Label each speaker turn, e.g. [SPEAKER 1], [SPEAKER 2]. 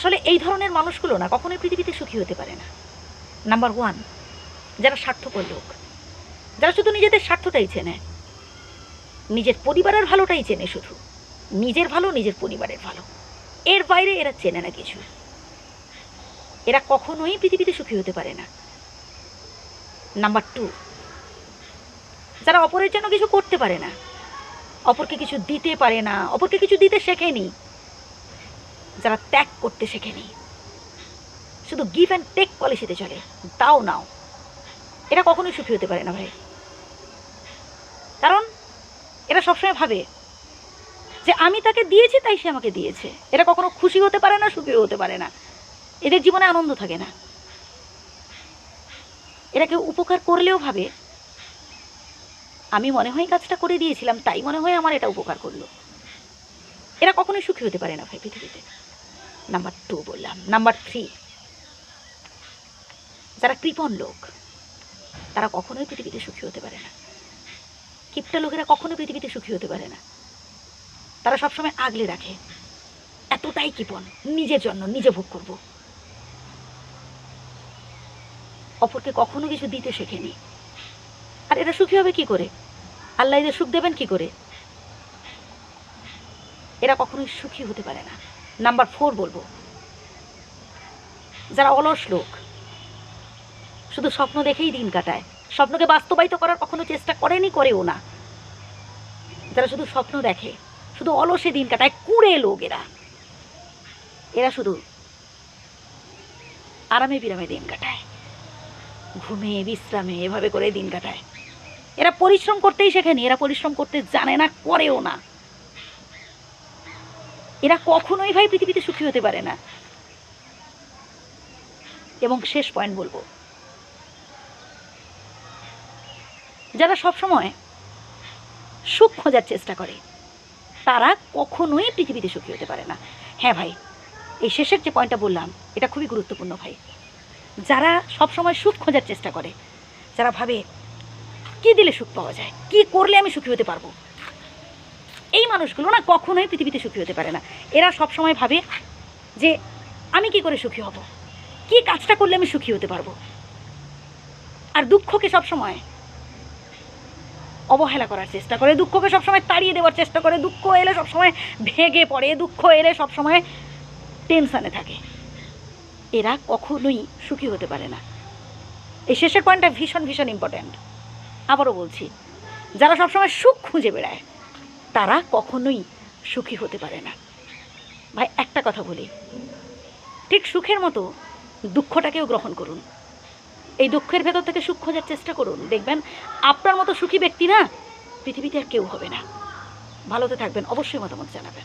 [SPEAKER 1] আসলে এই ধরনের মানুষগুলো না কখনোই পৃথিবীতে সুখী হতে পারে না। নাম্বার ওয়ান যারা স্বার্থপর লোক। যারা শুধু নিজেদের স্বার্থটাই চেনে। নিজের পরিবারের ভালোটাই চেনে শুধু। নিজের ভালো, নিজের পরিবারের ভালো। এর বাইরে এরা চেনে না কিছু। এরা কখনোই পৃথিবীতে সুখী হতে পারে না। নাম্বার টু যারা অপরের জন্য কিছু করতে পারে না। অপরকে কিছু দিতে পারে না। অপরকে কিছু দিতে শেখেনি। যারা ত্যাগ করতে শেখেনি। শুধু গিভ অ্যান্ড টেক পলিসিতে চলে। দাও নাও। এরা কখনোই সুখী হতে পারে না ভাই। কারণ এরা সবসময় ভাবে যে আমি তাকে দিয়েছি, তাই সে আমাকে দিয়েছে। এরা কখনো খুশি হতে পারে না, সুখী হতে পারে না। এদের জীবনে আনন্দ থাকে না। এরা কেউ উপকার করলেও ভাবে, আমি মনে হয় কাজটা করে দিয়েছিলাম, তাই মনে হয় আমার এটা উপকার করল। এরা কখনোই সুখী হতে পারে না ভাই পৃথিবীতে। নাম্বার টু বললাম। নাম্বার থ্রি যারা কৃপণ লোক, তারা কখনোই পৃথিবীতে সুখী হতে পারে না। কিপটা লোকেরা কখনো পৃথিবীতে সুখী হতে পারে না। তারা সবসময় আগলে রাখে। এতটাই কৃপণ। নিজের জন্য, নিজে ভোগ করব। অপরকে কখনো কিছু দিতে শেখেনি। আর এরা সুখী হবে কি করে? আল্লাহ এদের সুখ দেবেন কি করে? এরা কখনোই সুখী হতে পারে না। নাম্বার ফোর বলব। যারা অলস লোক, শুধু স্বপ্ন দেখেই দিন কাটায়। স্বপ্নকে বাস্তবায়িত করার কখনো চেষ্টা করেনি, করেও না। যারা শুধু স্বপ্ন দেখে, শুধু অলসে দিন কাটায়, কুড়ে লোক এরা। এরা শুধু আরামে বিরামে দিন কাটায়। ঘুমে, বিশ্রামে, এভাবে করে দিন কাটায়। এরা পরিশ্রম করতেই শেখেনি, এরা পরিশ্রম করতে জানে না, করেও না। এরা কখনোই ভাই পৃথিবীতে সুখী হতে পারে না। এবং শেষ পয়েন্ট বলব। যারা সবসময় সুখ খোঁজার চেষ্টা করে, তারা কখনোই পৃথিবীতে সুখী হতে পারে না। হ্যাঁ ভাই, এই শেষের যে পয়েন্টটা বললাম, এটা খুবই গুরুত্বপূর্ণ ভাই। যারা সবসময় সুখ খোঁজার চেষ্টা করে, যারা ভাবে, কি দিলে সুখ পাওয়া যায়? কি করলে আমি সুখী হতে পারব? এই মানুষগুলো না কখনোই পৃথিবীতে সুখী হতে পারে না। এরা সবসময় ভাবে যে আমি কি করে সুখী হব? কি কাজটা করলে আমি সুখী হতে পারব? আর দুঃখকে সবসময় অবহেলা করার চেষ্টা করে। দুঃখকে সবসময় তাড়িয়ে দেওয়ার চেষ্টা করে। দুঃখ এলে সবসময় ভেগে পড়ে। দুঃখ এলে সবসময় টেনশানে থাকে। এরা কখনোই সুখী হতে পারে না। এই শেষের পয়েন্টটা ভীষণ ভীষণ ইম্পর্ট্যান্ট আবারও বলছি, যারা সবসময় সুখ খুঁজে বেড়ায় তারা কখনোই সুখী হতে পারে না। ভাই, একটা কথা বলি। ঠিক সুখের মতো দুঃখটাকেও গ্রহণ করুন। এই দুঃখের ভেতর থেকে সুখ খোঁজার চেষ্টা করুন। দেখবেন, আপনার মতো সুখী ব্যক্তি না, পৃথিবীতে আর কেউ হবে না। ভালোতে থাকবেন। অবশ্যই মতামত জানাবেন।